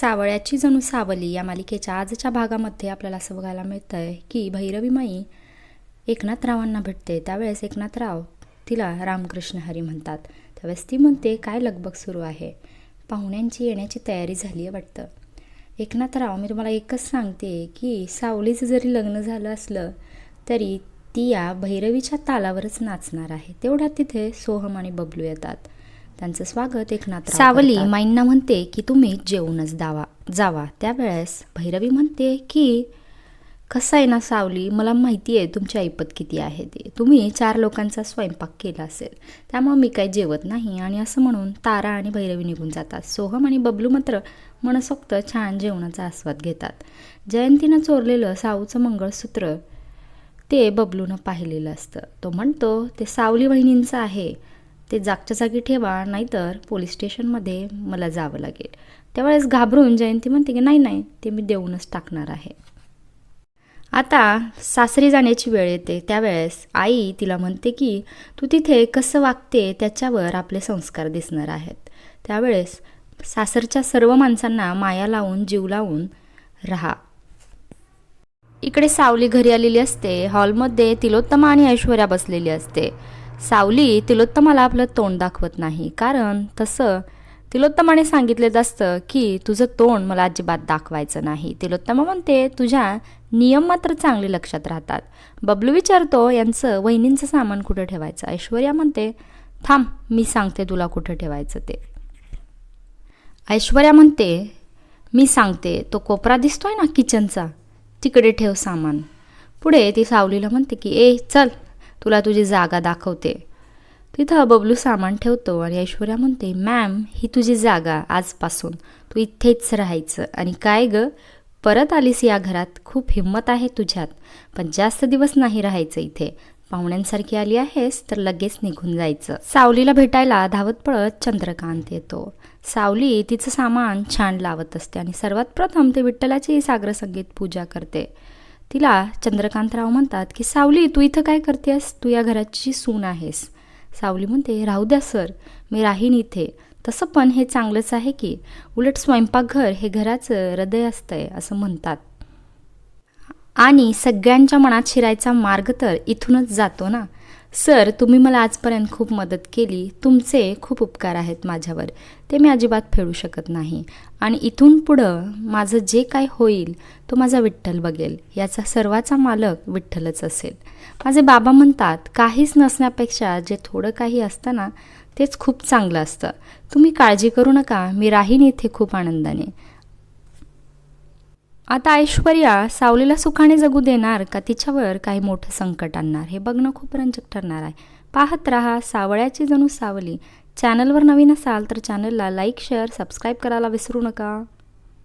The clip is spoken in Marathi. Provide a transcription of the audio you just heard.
सावळ्याची जणू सावली या मालिकेच्या आजच्या भागामध्ये आपल्याला असं बघायला मिळतं आहे की भैरवीमाई एकनाथरावांना भेटते. त्यावेळेस एकनाथराव तिला रामकृष्ण हरी म्हणतात. त्यावेळेस ती म्हणते काय लगबग सुरू आहे? पाहुण्यांची येण्याची तयारी झाली आहे वाटतं. एकनाथराव मी तुम्हाला एकच सांगते की सावलीचं जरी लग्न झालं असलं तरी ती या भैरवीच्या तालावरच नाचणार आहे. तेवढ्यात तिथे सोहम आणि बबलू येतात. त्यांचं स्वागत एकनाथ सावली माईंना म्हणते की तुम्ही जेवूनच दावा जावा. त्यावेळेस भैरवी म्हणते की कसं आहे ना सावली मला माहिती आहे तुमची ऐपत किती आहे ते. तुम्ही चार लोकांचा स्वयंपाक केला असेल. त्यामुळे मी काही जेवत नाही. आणि असं म्हणून तारा आणि भैरवी निघून जातात. सोहम आणि बबलू मात्र मनसोक्त छान जेवणाचा आस्वाद घेतात. जयंतीनं चोरलेलं साऊचं मंगळसूत्र ते बबलूनं पाहिलेलं असतं. तो म्हणतो ते सावली वहिनींचं आहे. ते जागच्या जागी ठेवा नाहीतर पोलीस स्टेशनमध्ये मला जावं लागेल. त्यावेळेस घाबरून जयंती म्हणते की नाही नाही ते मी देऊनच टाकणार आहे. आता सासरी जाण्याची वेळ येते. त्यावेळेस आई तिला म्हणते की तू तिथे कसं वागते त्याच्यावर आपले संस्कार दिसणार आहेत. त्यावेळेस सासरच्या सर्व माणसांना माया लावून जीव लावून राहा. इकडे सावली घरी आलेली असते. हॉलमध्ये तिलोत्तमा आणि ऐश्वर्या बसलेली असते. सावली तिलोत्तमाला आपलं तोंड दाखवत नाही. कारण तसं तिलोत्तमाने सांगितलेलं असतं की तुझं तोंड मला अजिबात दाखवायचं नाही. तिलोत्तमा म्हणते तुझ्या नियम मात्र चांगले लक्षात राहतात. बबलू विचारतो यांचं वहिनींचं सामान कुठं ठेवायचं? ऐश्वर्या म्हणते थांब मी सांगते तुला कुठं ठेवायचं ते. ऐश्वर्या म्हणते मी सांगते तो कोपरा दिसतोय ना किचनचा? तिकडे ठेव सामान. पुढे ती सावलीला म्हणते की ए चल तुला तुझी जागा दाखवते. तिथं बबलू सामान ठेवतो आणि ऐश्वर्या म्हणते मॅम ही तुझी जागा आजपासून. तू इथेच राहायचं. आणि काय ग? परत आलीस या घरात. खूप हिंमत आहे तुझ्यात. पण जास्त दिवस नाही राहायचं इथे. पाहुण्यांसारखी आली आहेस तर लगेच निघून जायचं. सावलीला भेटायला धावत पळत चंद्रकांत येतो. सावली तिचं सामान छान लावत असते आणि सर्वात प्रथम ते विठ्ठलाची सागरसंगीत पूजा करते. तिला चंद्रकांतराव म्हणतात की सावली तू इथं काय करतेस? तू या घराची सून आहेस. सावली म्हणते राहू द्या सर. मी राहीन इथे. तसं पण हे चांगलंच आहे की उलट स्वयंपाकघर हे घराचं हृदय असतंय असं म्हणतात. आणि सगळ्यांच्या मनात शिरायचा मार्ग तर इथूनच जातो ना. सर तुम्ही मला आजपर्यंत खूप मदत केली. तुमचे खूप उपकार आहेत माझ्यावर. ते मी अजिबात फेडू शकत नाही. आणि इथून पुढं माझं जे काय होईल तो माझा विठ्ठल बघेल. याचा सर्वाचा मालक विठ्ठलच असेल. माझे बाबा म्हणतात काहीच नसण्यापेक्षा जे थोडं काही असतं ना तेच खूप चांगलं असतं. तुम्ही काळजी करू नका. मी राहीन इथे खूप आनंदाने. आता ऐश्वर्या सावलीला सुखाने जगू देणार का तिच्यावर काही मोठं संकट आणणार? हे बघणं खूप रंजक ठरणार आहे. पाहत रहा सावळ्याची जणू सावली. चॅनलवर नवीन असाल तर चॅनलला लाईक शेअर सबस्क्राईब करायला विसरू नका.